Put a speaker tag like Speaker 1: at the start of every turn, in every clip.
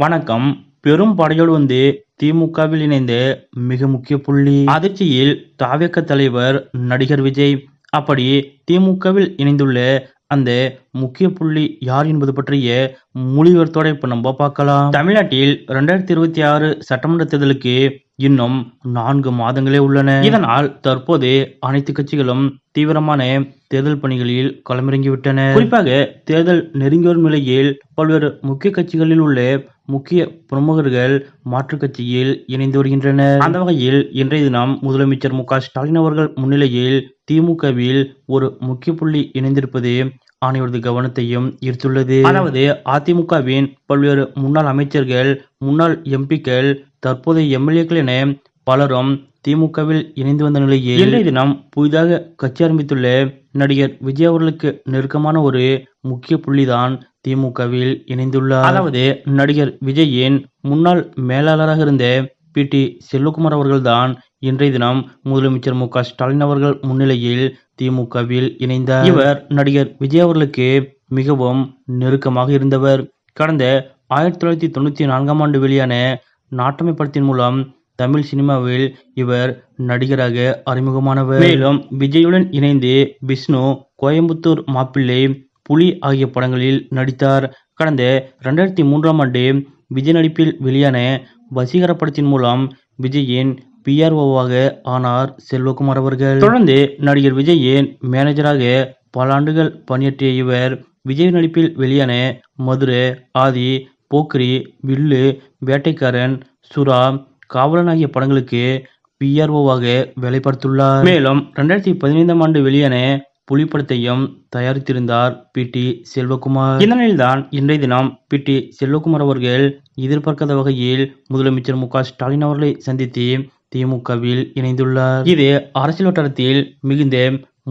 Speaker 1: வணக்கம். பெரும் படையோடு வந்து திமுகவில் இணைந்த மிக முக்கிய புள்ளி அதிர்ச்சியில் தாவேக்க தலைவர் நடிகர் விஜய். அப்படி திமுகவில் இணைந்துள்ள அந்த முக்கிய புள்ளி யார் என்பது பற்றிய மொழிவர்த்தோட இப்ப நம்ம பார்க்கலாம். தமிழ்நாட்டில் இரண்டாயிரத்தி இருபத்தி ஆறு சட்டமன்ற தேர்தலுக்கு இன்னும் நான்கு மாதங்களே உள்ளன. இதனால் தற்போது அனைத்து கட்சிகளும் தீவிரமான தேர்தல் பணிகளில் களமிறங்கிவிட்டன குறிப்பாக தேர்தல் நெருங்கி வரும் நிலையில் பல்வேறு முக்கிய கட்சிகளில் உள்ள முக்கிய பிரமுகர்கள் மாற்றுக் கட்சியில் இணைந்து வருகின்றனர். அந்த வகையில் இன்றைய தினம் முதலமைச்சர் மு க ஸ்டாலின் அவர்கள் முன்னிலையில் திமுகவில் ஒரு முக்கிய புள்ளி இணைந்திருப்பது அனைவரது கவனத்தையும் ஈர்த்துள்ளது. அதாவது அதிமுகவின் பல்வேறு முன்னாள் அமைச்சர்கள் முன்னாள் எம்பிக்கள் தற்போதைய எம்எல்ஏக்கள் என பலரும் திமுகவில் இணைந்து வந்த நிலையில் இன்றைய தினம் புதிதாக கட்சி ஆரம்பித்துள்ள நடிகர் விஜய் அவர்களுக்கு நெருக்கமான ஒரு முக்கிய புள்ளிதான் திமுகவில் இணைந்துள்ளார். அதாவது நடிகர் விஜயின் முன்னாள் மேலாளராக இருந்த பி டி செல்வகுமார் அவர்கள்தான் இன்றைய தினம் முதலமைச்சர் மு க ஸ்டாலின் அவர்கள் முன்னிலையில் திமுகவில் இணைந்தார் இவர் நடிகர் விஜய் அவர்களுக்கு மிகவும் நெருக்கமாக இருந்தவர். கடந்த ஆயிரத்தி தொள்ளாயிரத்தி தொண்ணூற்றி நான்காம் ஆண்டு வெளியான நாட்டமை படத்தின் மூலம் தமிழ் சினிமாவில் இவர் நடிகராக அறிமுகமானவர். மேலும் விஜயுடன் இணைந்து விஷ்ணு கோயம்புத்தூர் மாப்பிள்ளை புலி ஆகிய படங்களில் நடித்தார். கடந்த ரெண்டாயிரத்தி மூன்றாம் ஆண்டு விஜய் நடிப்பில் வெளியான வசீகர படத்தின் மூலம் விஜயின் பிஆர்ஓவாக ஆனார் செல்வகுமார் அவர்கள். தொடர்ந்து நடிகர் விஜயின் மேனேஜராக பல ஆண்டுகள் பணியாற்றிய இவர் விஜய் நடிப்பில் வெளியான மதுரை ஆதி போக்ரி வில்லு வேட்டைக்காரன் சுறா காவலன் ஆகிய படங்களுக்கு பிஆர்ஓவாக வேலை பார்த்துள்ளார் மேலும் இரண்டாயிரத்தி பதினைந்தாம் ஆண்டு வெளியான புலி படத்தையும் தயாரித்திருந்தார் பி. டி. செல்வகுமார். இந்த நிலையில்தான் இன்றைய தினம் பி. டி. செல்வகுமார் அவர்கள் எதிர்பார்க்காத வகையில் முதலமைச்சர் மு. க. ஸ்டாலின் அவர்களை சந்தித்து திமுகவில் இணைந்துள்ளார். இது அரசியல் வட்டாரத்தில் மிகுந்த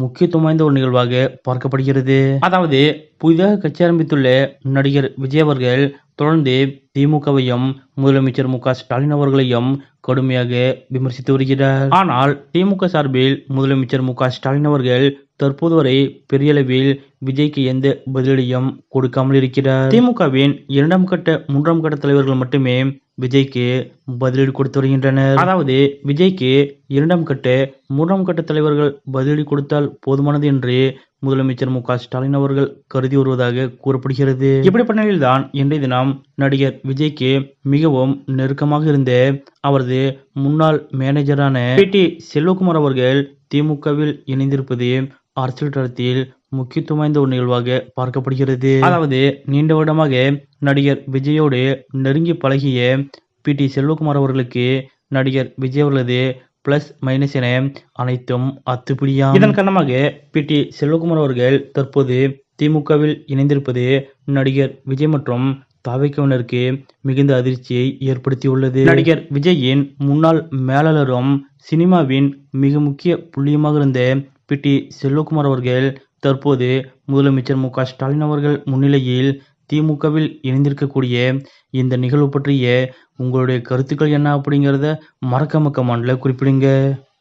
Speaker 1: முக்கியத்துவம் வாய்ந்த ஒரு நிகழ்வாக பார்க்கப்படுகிறது. அதாவது புதிதாக கட்சி ஆரம்பித்துள்ள நடிகர் விஜய் அவர்கள் தொடர்ந்து திமுகவையும் முதலமைச்சர் மு ஸ்டாலின் அவர்களையும் கடுமையாக விமர்சித்து வருகிறார். ஆனால் திமுக சார்பில் முதலமைச்சர் மு ஸ்டாலின் அவர்கள் தற்போது வரை பெரிய அளவில் விஜய்க்கு எந்த பதிலடியும் கொடுக்காமல் இருக்கிறார். திமுகவின் இரண்டாம் கட்ட மூன்றாம் கட்ட தலைவர்கள் மட்டுமே விஜய்க்கு பதிலடி கொடுத்து வருகின்றனர். அதாவது விஜய்க்கு இரண்டாம் கட்ட மூன்றாம் கட்ட தலைவர்கள் பதிலடி கொடுத்தால் போதுமானது என்று முதலமைச்சர் மு க ஸ்டாலின் அவர்கள் கருதி வருவதாக கூறப்படுகிறது. இப்படிப்பட்ட நிலையில்தான் இன்றைய தினம் நடிகர் விஜய்க்கு மிகவும் நெருக்கமாக இருந்த அவரது முன்னாள் மேனேஜரான பி டி செல்வகுமார் அவர்கள் திமுகவில் இணைந்திருப்பது அரசியல் தளத்தில் முக்கியத்துவம் வாய்ந்த ஒரு நிகழ்வாக பார்க்கப்படுகிறது. அதாவது நீண்ட வருடமாக நடிகர் விஜயோடு நெருங்கி பழகிய பி. டி. செல்வகுமார் அவர்களுக்கு நடிகர் விஜய் அவர்களது பிளஸ் மைனஸ் என அனைத்தும் அத்துப்பிடியாம். இதன் காரணமாக பி. டி. செல்வகுமார் அவர்கள் தற்போது திமுகவில் இணைந்திருப்பது நடிகர் விஜய் மற்றும் தாவைக்கவினருக்கு மிகுந்த அதிர்ச்சியை ஏற்படுத்தியுள்ளது. நடிகர் விஜயின் முன்னாள் மேலாளரும் சினிமாவின் மிக முக்கிய புள்ளியமாக இருந்த பி. டி. செல்வகுமார் அவர்கள் தற்போது முதலமைச்சர் மு. க. ஸ்டாலின் அவர்கள் முன்னிலையில் திமுகவில் இணைந்திருக்கக்கூடிய இந்த நிகழ்வு பற்றிய உங்களுடைய கருத்துக்கள் என்ன அப்படிங்கிறத மறக்காம கமெண்ட்ல குறிப்பிடுங்க.